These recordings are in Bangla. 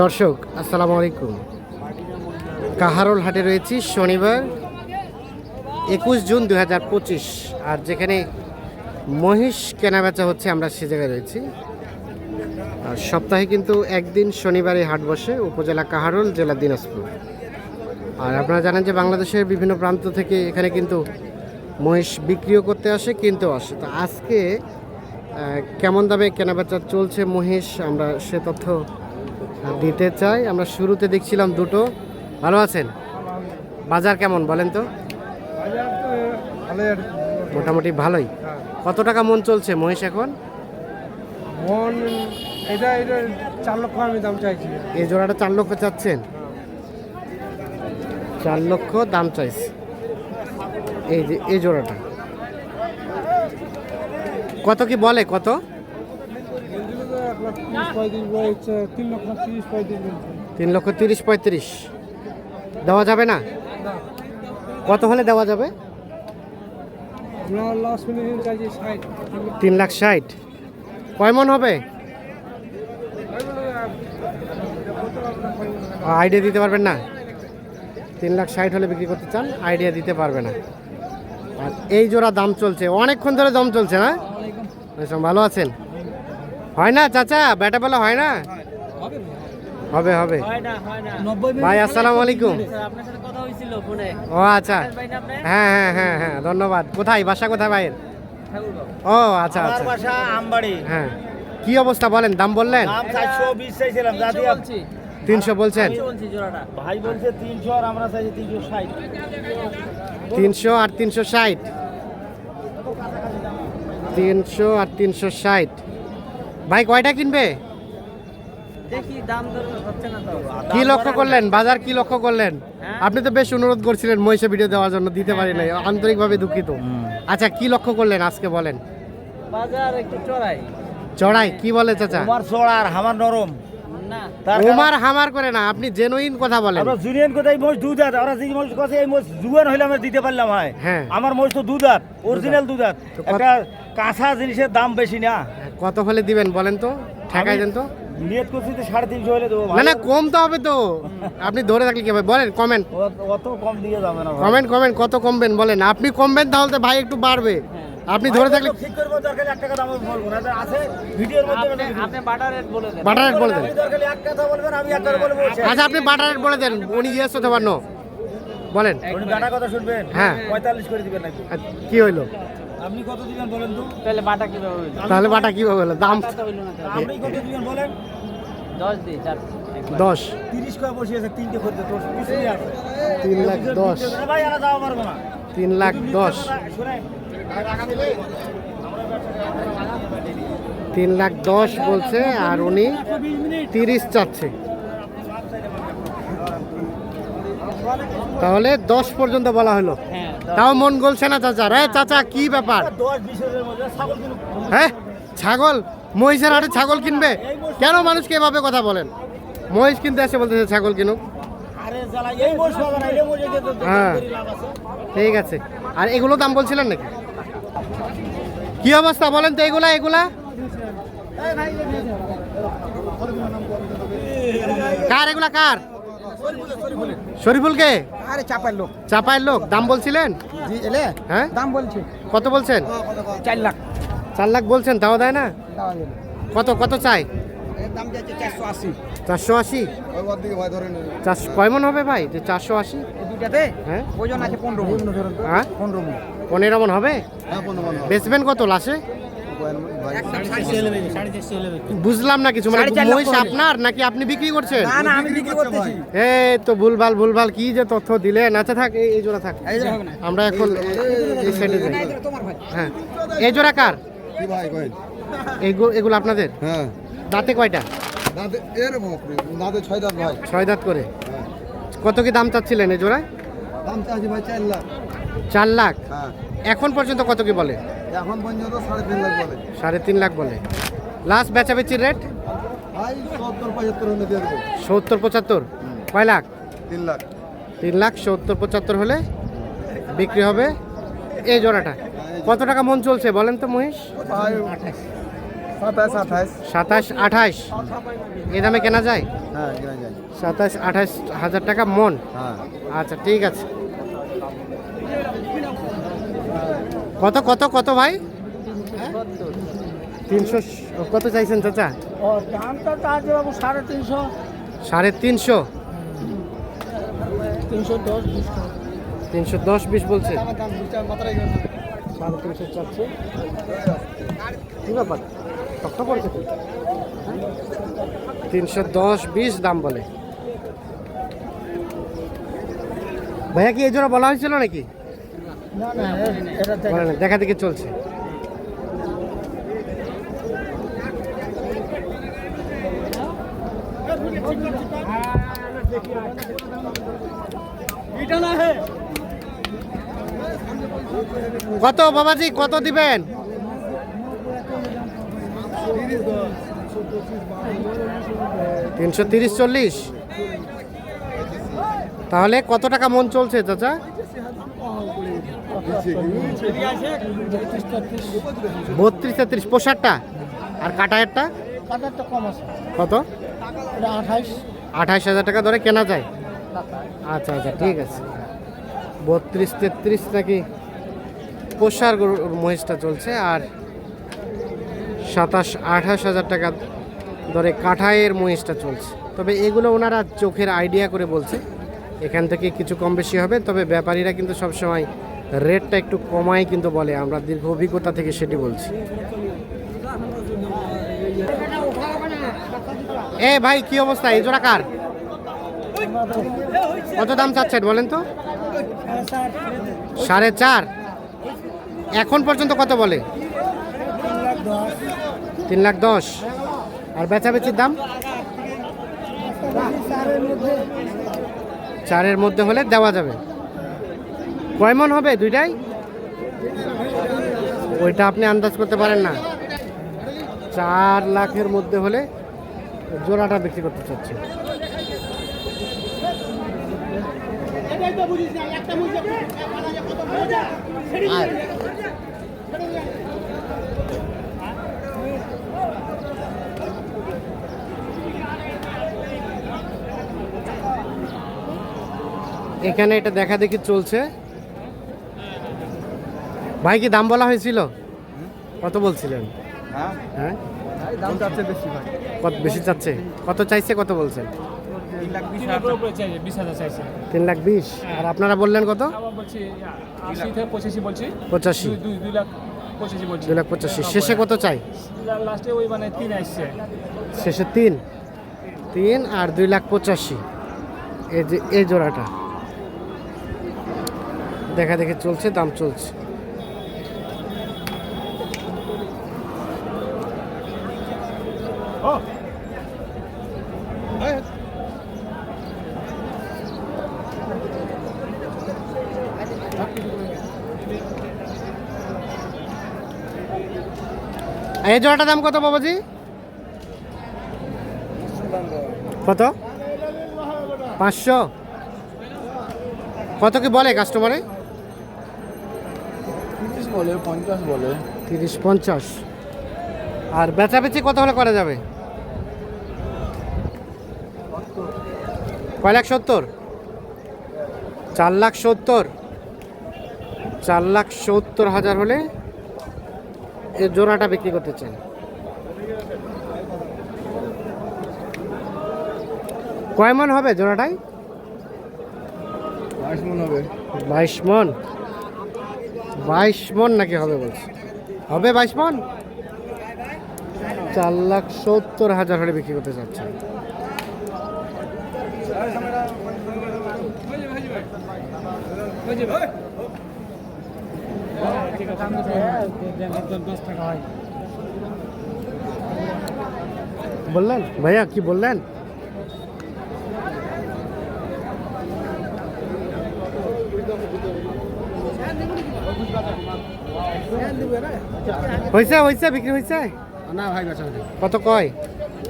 দর্শক, আসসালামু আলাইকুম। কাহারোল হাটে রয়েছি, শনিবার একুশ জুন দু হাজার পঁচিশ। আর যেখানে মহিষ কেনাবেচা হচ্ছে, আমরা সে জায়গায় রয়েছি। আর সপ্তাহে কিন্তু একদিন শনিবারে হাট বসে, উপজেলা কাহারোল, জেলা দিনাজপুর। আর আপনারা জানেন যে বাংলাদেশের বিভিন্ন প্রান্ত থেকে এখানে কিন্তু মহিষ বিক্রিও করতে আসে, কিনতেও আসে। তো আজকে কেমন দামে কেনাবেচা চলছে মহিষ আমরা সে তথ্য দিতে চাই। আমরা শুরুতে দেখছিলাম দুটো। ভালো আছেন? বাজার কেমন বলেন তো। মোটামুটি ভালোই। কত টাকা মন চলছে মহিষ এখন? মন এটা এটা চার লক্ষ আমি দাম চাইছি। এই জোড়াটা চার লক্ষ চাচ্ছেন? চার লক্ষ দাম চাইছে। এই যে এই জোড়াটা। কত কি বলে, কত? তিন লক্ষ তিরিশ পঁয়ত্রিশ। দেওয়া যাবে না? কত হলে দেওয়া যাবে? তিন লাখ ষাট। কয় মন হবে? আইডিয়া দিতে পারবেন না? তিন লাখ ষাট হলে বিক্রি করতে চান, আইডিয়া দিতে পারবে না। আর এই জোড়া দাম চলছে। অনেকক্ষণ ধরে দাম চলছে না? ভালো আছেন? হয় না চাচা? ব্যাটা বেলা হয় না? হবে হবে। ভাই আসসালামু আলাইকুম। ও আচ্ছা। ভাই না আপনি হ্যাঁ হ্যাঁ হ্যাঁ হ্যাঁ ধন্যবাদ। কোথায় বাসা কোথায় ভাইয়ের? ও আচ্ছা আচ্ছা। বাসা আমবাড়ি। হ্যাঁ। কি অবস্থা বলেন দাম বললেন? দাম চাইছিলাম দাদি তিনশো বলছেন? ভাই বলছে তিনশো আর আমরা চাইছি তিনশো ষাট। তিনশো আর তিনশো ষাট। তিনশো আর তিনশো ষাট। ভাই কয়টা কিনবে? দেখি দাম দর হচ্ছে না তো। কি লক্ষ্য করলেন? বাজার কি লক্ষ্য করলেন? হ্যাঁ? আপনি তো বেশ অনুরোধ করছিলেন মহিষে ভিডিও দেওয়ার জন্য দিতে পারি নাই আন্তরিকভাবে দুঃখিত। আচ্ছা কি লক্ষ্য করলেন আজকে বলেন? বাজার একটু চড়াই। চড়াই কি বলে চাচা? তোমার চড় আর আমার নরম। না। তার হামার করে না আপনি জেনুইন কথা বলেন। আমরা জুনিয়ন কোথায় মোষ দুধ আমরা যে মোষ কথা এই মোষ জুয়ান হইলে আমরা দিতে পারলাম হয়। হ্যাঁ। আমার মোষ তো দুধ হাত অরিজিনাল দুধ একটা কাঁচা জিনিসের দাম বেশি না। কত হলে দিবেন বলেন তো? ঠেকাই দেন তো। নিয়ত করছি তো সাড়ে তিনশো হলে দেবো না না কম তো হবে তো। আপনি ধরে থাকলে কি হবে? বলেন কমেন্ট অত- কম দিয়ে যাবে না কমেন্ট কমেন্ট কত কমবেন বলেন। আপনি কমবেন তাহলে তো ভাই একটু বাড়বে। আপনি ধরে থাকলে ঠিক করব দরকার এক টাকা দাম বলব না আছে ভিডিওর মধ্যে আপনি আপনি বাটার রেট বলে দেন। বাটার রেট বলে দেন। দরকার এক কথা বলবেন আমি এক কথা বলব আচ্ছা আপনি বাটার রেট বলে দেন। উনি ইয়েস হতে পারেন বলেন। উনি ডাটা কথা শুনবেন? হ্যাঁ। পঁয়তাল্লিশ করে দিবেন নাকি? কি হইল? আপনি কত দিবেন বলেন তো? তাহলে বাটা কীভাবে হইল? তাহলে বাটা কীভাবে হলো? দাম তা হইল না আপনি কত দিবেন বলেন? দশ দিই চার। দশ। তিরিশ করে বসিয়েছে তিনটে করতে। তোর পিছনে আছে তিন লাখ দশ। ভাই এরা যাওয়া পারব না। তিন লাখ দশ। তিন লাখ দশ বলছে আর উনি তিরিশ চাচ্ছে। তাহলে দশ পর্যন্ত বলা হলো। হ্যাঁ তাও মন গলছে না চাচা। রে চাচা কি ব্যাপার? হ্যাঁ? ছাগল? মহিষের হাটে ছাগল কিনবে? কেন মানুষকে এভাবে কথা বলেন? মহিষ কিনতে এসে বলতেছে ছাগল কিনুক। হ্যাঁ। ঠিক আছে। আর এগুলো দাম বলছিলেন নাকি? কি অবস্থা বলেন তো এগুলা এগুলা? কার এগুলা কার? শরীফুলকে? আরে চাপার লোক। চাপায়ের লোক? দাম বলছিলেন? জি এলে? হ্যাঁ? দাম বলছে। কত বলছেন? চার লাখ। চার লাখ বলছেন তাও দেয় না? কত কত চাই? দাম যাচ্ছে চারশো আশি। চারশো কয় মন হবে ভাই? যে চারশো আশি? হ্যাঁ? ওজন আছে পনেরো মন। হ্যাঁ? পনেরো মন। মন হবে? হ্যাঁ মন বেচবেন কত লাশে? বুঝলাম না কিছু মানে মহিষ আপনার নাকি আপনি বিক্রি করছেন? না না আমি বিক্রি করতেছি। এই তো ভুলভাল ভুলভাল কি যে তথ্য দিলেন আচ্ছা থাক এই জোড়া থাক। আমরা এখন এই- এই সাইডে যাই। না, এটা তোমার ভাই। হ্যাঁ। এই জোড়া কার? কি ভাই কই এইগুলো এগুলো আপনাদের? হ্যাঁ। দাঁতে কয়টা? ছয় দাঁত ভাই। ছয় দাঁত করে। কত কি দাম চাচ্ছিলেন এই জোড়া দাম চাচ্ছি ভাই চার লাখ। চার লাখ? হ্যাঁ। এখন পর্যন্ত কত কি বলে? এখন পর্যন্ত সাড়ে তিন লাখ বলে। সাড়ে তিন লাখ বলে। লাস্ট বেচাবেচির রেট ভাই সত্তর পঁচাত্তর হলে দিয়ে দেবো। সত্তর পঁচাত্তর? কয় লাখ? তিন লাখ। তিন লাখ সত্তর পঁচাত্তর হলে বিক্রি হবে। এই জোড়াটা কত টাকা মন চলছে বলেন তো মহিষ? সাতাশ আঠাশ। সাতাশ আঠাশ? এই দামে কেনা যায়? হ্যাঁ কেনা যায়। সাতাশ আঠাশ হাজার টাকা মন। হ্যাঁ। আচ্ছা ঠিক আছে। কত কত কত ভাই? তিনশো কত চাইছেন চাচা? সাড়ে তিনশো। সাড়ে তিনশো? তিনশো দশ বিশ। বলছে। সাড়ে তিনশো চাচ্ছে। কি ব্যাপার? কত পড়ছে তিনশো দশ বিশ দাম বলে। ভাইয়া কি এই জোড়া বলা হয়েছিল নাকি? দেখা দেখি চলছে। কত বাবাজি কত দিবেন? তিনশো তিরিশ চল্লিশ? তাহলে কত টাকা মন চলছে চাচা? বত্রিশ তেত্রিশ, পোষারটা? আর কাটায়েরটা কত? আঠাশ হাজার টাকা ধরে কেনা যায়। আচ্ছা আচ্ছা ঠিক আছে। বত্রিশ তেত্রিশ নাকি পোষার মহিষটা চলছে। আর সাতাশ, আঠাশ হাজার টাকা ধরে কাঠায়ের মহিষটা চলছে। তবে এগুলো ওনারা চোখের আইডিয়া করে বলছে। এখান থেকে কিছু কম বেশি হবে, তবে ব্যাপারীরা কিন্তু সবসময় রেটটা একটু কমাই কিন্তু বলে। আমরা দীর্ঘ অভিজ্ঞতা থেকে সেটি বলছি। এ ভাই, কি অবস্থা? এই জোড়া কার? কত দাম চাচ্ছেন বলেন তো? সাড়ে চার। এখন পর্যন্ত কত বলে? তিন লাখ দশ। আর বেচাবেচির দাম? চারের মধ্যে হলে দেওয়া যাবে। কয় মন হবে দুইটাই? ওইটা আপনি আন্দাজ করতে পারেন না। চার লাখের মধ্যে হলে জোড়াটা বিক্রি করতে চাচ্ছি। এখানে এটা দেখা দেখি চলছে। ভাই কি দাম বলা হয়েছিল? কত বলছিলেন? হ্যাঁ? হ্যাঁ? কত বেশি চাচ্ছে? কত চাইছে কত বলছেন? তিন লাখ বিশ বিশ চাইছে। তিন লাখ বিশ? আর আপনারা বললেন কত? পঁচাশি দুই দুই লাখ পঁচাশি শেষে কত চাই? লাস্টে ওই মানে শেষে তিন। তিন আর দুই লাখ পঁচাশি। এই যে এই জোড়াটা। দেখা দেখে চলছে দাম চলছে। এই জোড়াটার দাম কত বাবাজি? কত? পাঁচশো। কত কি বলে কাস্টমারে বলে পঞ্চাশ বলে। তিরিশ পঞ্চাশ। আর বেচাবেচি কত হলে করা যাবে? কয় লাখ সত্তর? চার লাখ সত্তর। চার লাখ সত্তর হাজার হলে এ জোড়াটা বিক্রি করতে চাই। কয় মন হবে জোড়াটায় বাইশ মন হবে। বাইশ মন। বাইশ মন নাকি হবে বলছে? হবে বাইশ মন? চার লাখ সত্তর হাজার হলে বিক্রি করতে চাচ্ছে। বললেন? ভাইয়া, কি বললেন? হয়েছে হয়েছে বিক্রি হয়েছে না ভাই বেচা কত কয়?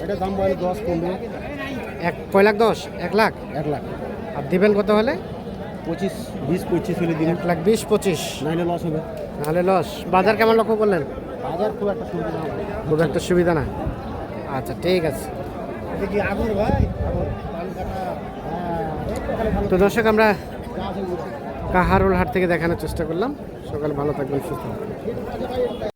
এটা দাম বলে দশ পনেরো। এক কয় লাখ দশ? এক লাখ? এক লাখ। আর দিবেন কত হলে? পঁচিশ বিশ পঁচিশ হলে দিন এক লাখ বিশ পঁচিশ। নাহলে লস হবে। নাহলে লস বাজার কেমন লক্ষ্য করলেন? বাজার খুব একটা সুবিধা খুব একটা সুবিধা না? আচ্ছা ঠিক আছে। হ্যাঁ। তো দর্শক আমরা কাহারুল হাট থেকে দেখানোর চেষ্টা করলাম। সকাল ভালো থাকবেন সুস্থ